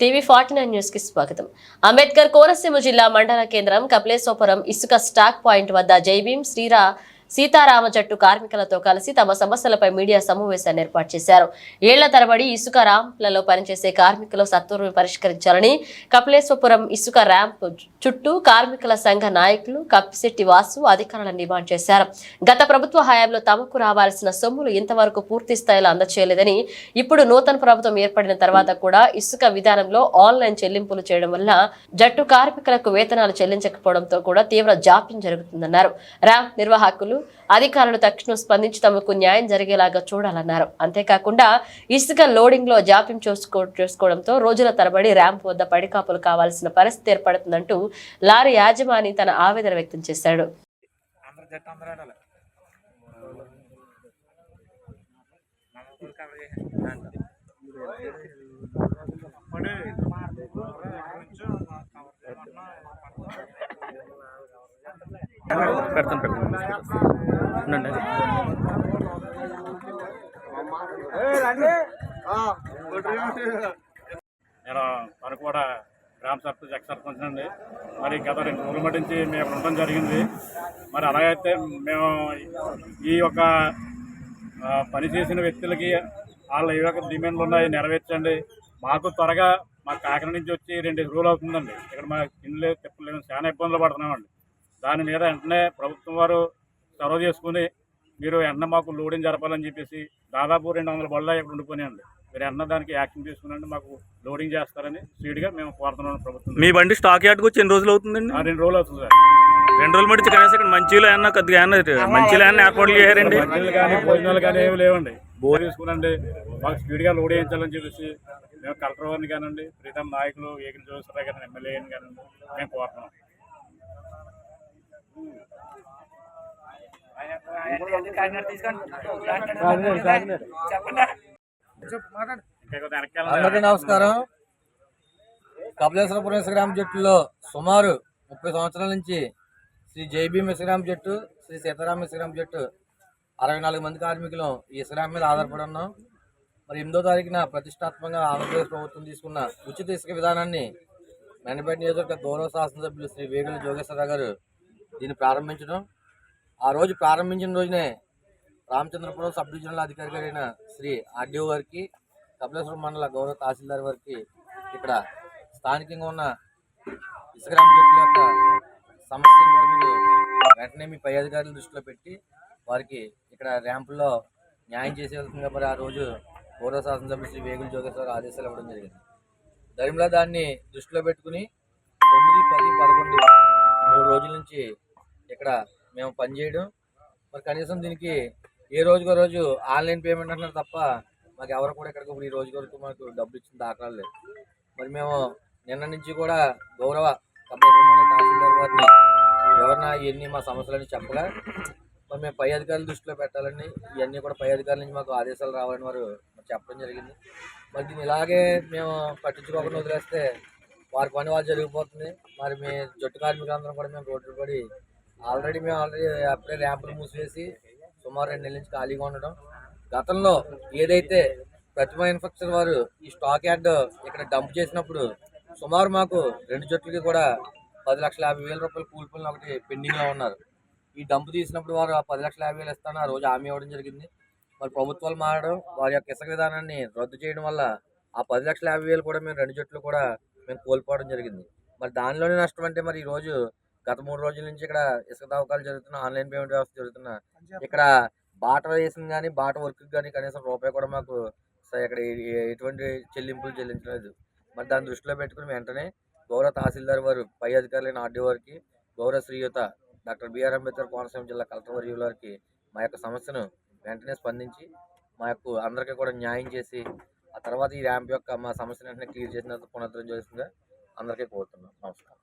TV forty nine న్యూస్కి స్వాగతం. అంబేద్కర్ కోనసీమ జిల్లా మండల కేంద్రం కపిలేశ్వపురం ఇసుక స్టాక్ పాయింట్ వద్ద జైభీం శ్రీరా సీతారామ జట్టు కార్మికులతో కలిసి తమ సమస్యలపై మీడియా సమావేశాన్ని ఏర్పాటు చేశారు. ఏళ్ళ తరబడి ఇసుక ర్యాంప్లలో పనిచేసే కార్మికులు సత్వరం పరిష్కరించాలని కపిలేశ్వపురం ఇసుక ర్యాంప్ చుట్టూ కార్మికుల సంఘ నాయకులు కప్పిశెట్టి వాసు అధికారులను డిమాండ్ చేశారు. గత ప్రభుత్వ హయాంలో తమకు రావాల్సిన సొమ్ములు ఇంతవరకు పూర్తి స్థాయిలో అందచేయలేదని ఇప్పుడు నూతన ప్రభుత్వం ఏర్పడిన తర్వాత కూడా ఇసుక విధానంలో ఆన్లైన్ చెల్లింపులు చేయడం వల్ల జట్టు కార్మికులకు వేతనాలు చెల్లించకపోవడంతో కూడా తీవ్ర జాప్యం జరుగుతుందన్నారు. ర్యాంప్ నిర్వాహకులు అధికారులు తక్షణం స్పందించి తమకు న్యాయం జరిగేలాగా చూడాలన్నారు. అంతేకాకుండా ఇసుక లోడింగ్లో జాప్యం చేసుకో చేసుకోవడంతో రోజుల తరబడి ర్యాంప్ వద్ద పడికాపులు కావాల్సిన పరిస్థితి ఏర్పడుతుందంటూ లారీ యాజమాని తన ఆవేదన వ్యక్తం చేశాడు. పెడతాను పెడతాను ఉండండి. నేను మనకు కూడా గ్రామ సర్పంచ్ ఎక్స్ సర్పంచ్ అండి. మరి గత రెండు రోజుల మట్టి నుంచి మేము ఉండడం జరిగింది. మరి అలాగైతే మేము ఈ యొక్క పని చేసిన వ్యక్తులకి వాళ్ళ ఏ యొక్క డిమాండ్లు ఉన్నాయి నెరవేర్చండి. మాకు త్వరగా మా కాకినాడ నుంచి వచ్చి రెండు రోజులు అవుతుందండి. ఇక్కడ మా ఇండ్లు తిప్పలేము చాలా ఇబ్బందులు పడుతున్నామండి. దాని మీద వెంటనే ప్రభుత్వం వారు చొరవ చేసుకుని మీరు వెంటనే మాకు లోడింగ్ జరపాలని చెప్పేసి దాదాపు రెండు వందల బళ్ళు ఇక్కడ ఉండిపోయినాయండి. మీరు వెంటనే దానికి యాక్షన్ తీసుకునండి మాకు లోడింగ్ చేస్తారని స్పీడ్గా మేము కోరుతున్నాం ప్రభుత్వం మీ బండి స్టాక్ యార్డ్కి వచ్చి ఎన్ని రోజులు అవుతుందండి? ఆ రెండు రోజులు అవుతుంది సార్. రెండు రోజులు మట్టి కనీసం ఇక్కడ మంచిలో ఏమన్నా కొద్దిగా మంచిలో ఏమన్నా ఏర్పాట్లు మందులు కానీ భోజనాలు కానీ ఏమి లేవండి. బోర్ తీసుకునండి. మాకు స్పీడ్గా లోడ్ చేయించాలని చెప్పేసి మేము కలెక్టర్ వారిని కానివ్వండి ప్రీతం నాయకులు ఏకలు జోసరావు కానీ ఎమ్మెల్యే కానివ్వండి మేము కోరుతున్నాం కాకినాడ తీసుకోండి చెప్పండి ఇంకా కొద్దిగా వెనక్కి అందరికీ నమస్కారం. కపిలేశ్వరపురం ఇసుగ్రామ జట్టులో సుమారు ముప్పై సంవత్సరాల నుంచి శ్రీ జైబీ ఇసుగ్రామ జట్టు శ్రీ సీతారామ ఇసుగ్రామ జట్టు అరవై నాలుగు మంది కార్మికులు ఈ ఇసుగ్రామ మీద ఆధారపడి ఉన్నాం. మరి ఎనిమిదో తారీఖున ప్రతిష్టాత్మకంగా ఆంధ్రప్రదేశ్ ప్రభుత్వం తీసుకున్న ఉచిత ఇసుక విధానాన్ని మెండపేట నియోజకవర్గ గౌరవ శాసనసభ్యులు శ్రీ వేగుల జోగేశ్వరరావు గారు దీన్ని ప్రారంభించడం. ఆ రోజు ప్రారంభించిన రోజునే రామచంద్రపురం సబ్ డివిజనల్ అధికారి గారైన శ్రీ ఆర్డీఓ గారికి కపిలేశ్వరం మండల గౌరవ తహసీల్దార్ వారికి ఇక్కడ స్థానికంగా ఉన్న ఇసుగ్రామ చెట్ల యొక్క సమస్యను కూడా మీరు వెంటనే మీ పై అధికారుల దృష్టిలో పెట్టి వారికి ఇక్కడ ర్యాంపుల్లో న్యాయం చేసేందుకు మరి ఆ రోజు గౌరవ శాసనసభ్యులు శ్రీ వేగుల జోగేశ్వర ఆదేశాలు ఇవ్వడం జరిగింది. దరిమిలా దాన్ని దృష్టిలో పెట్టుకుని తొమ్మిది పది పదకొండు మూడు రోజుల నుంచి ఇక్కడ మేము పనిచేయడం మరి కనీసం దీనికి ఏ రోజుకో రోజు ఆన్లైన్ పేమెంట్ అంటున్నారు తప్ప మాకు ఎవరు కూడా ఇక్కడికి ఇప్పుడు ఈ రోజు వరకు మాకు డబ్బులు ఇచ్చిన దాఖలాలు లేదు మరి మేము నిన్న నుంచి కూడా గౌరవ తహసీల్దార్ వారిని ఎవరన్నా ఇవన్నీ మా సమస్యలని చెప్పగా మరి మేము పై అధికారుల దృష్టిలో పెట్టాలని ఇవన్నీ కూడా పై అధికారుల నుంచి మాకు ఆదేశాలు రావాలని వారు మరి చెప్పడం జరిగింది. మరి దీన్ని ఇలాగే మేము పట్టించుకోకుండా వదిలేస్తే వారి పని వాళ్ళు జరిగిపోతుంది. మరి మీ జట్టు కార్మికులందరం కూడా మేము రోడ్డు పడి ఆల్రెడీ మేము ఆల్రెడీ అప్పుడే ర్యాంపులు మూసివేసి సుమారు రెండు నెలల నుంచి ఖాళీగా ఉండడం. గతంలో ఏదైతే ప్రతిమ ఇన్ఫెక్షన్ వారు ఈ స్టాక్ యార్డ్ ఇక్కడ డంప్ చేసినప్పుడు సుమారు మాకు రెండు జట్లకి కూడా పది లక్షల యాభై వేల రూపాయలు కూలిపోయిన ఒకటి పెండింగ్లో ఉన్నారు. ఈ డంప్ తీసినప్పుడు వారు ఆ పది లక్షల యాభై వేలు ఇస్తాను ఆ రోజు హామీ ఇవ్వడం జరిగింది. మరి ప్రభుత్వాలు మారడం వారి యొక్క ఇసుక విధానాన్ని రద్దు చేయడం వల్ల ఆ పది లక్షల యాభై వేలు కూడా మేము రెండు జట్లు కూడా మేము కోల్పోవడం జరిగింది. మరి దానిలోనే నష్టం అంటే మరి ఈరోజు గత మూడు రోజుల నుంచి ఇక్కడ ఇసుక తవ్వకాలు జరుగుతున్న ఆన్లైన్ పేమెంట్ వ్యవస్థ జరుగుతున్న. ఇక్కడ బాట వేసిన కానీ బాట వర్క్ కానీ కనీసం రూపాయి కూడా మాకు ఇక్కడ ఎటువంటి చెల్లింపులు చెల్లించలేదు. మరి దాన్ని దృష్టిలో పెట్టుకుని వెంటనే గౌరవ తహసీల్దార్ వారు పై అధికారులైన ఆర్డీ వారికి గౌరవ Sriyuta doctor B R Ambedkar Konaseema జిల్లా కలెక్టర్ వర్యుల వారికి మా యొక్క సమస్యను వెంటనే స్పందించి మా యొక్క అందరికీ కూడా న్యాయం చేసి ఆ తర్వాత ఈ ర్యాంప్ యొక్క మా సమస్యను వెంటనే క్లియర్ చేసిన పునరుద్ధరణ చేస్తుందిగా అందరికీ కోరుతున్నాం. నమస్కారం.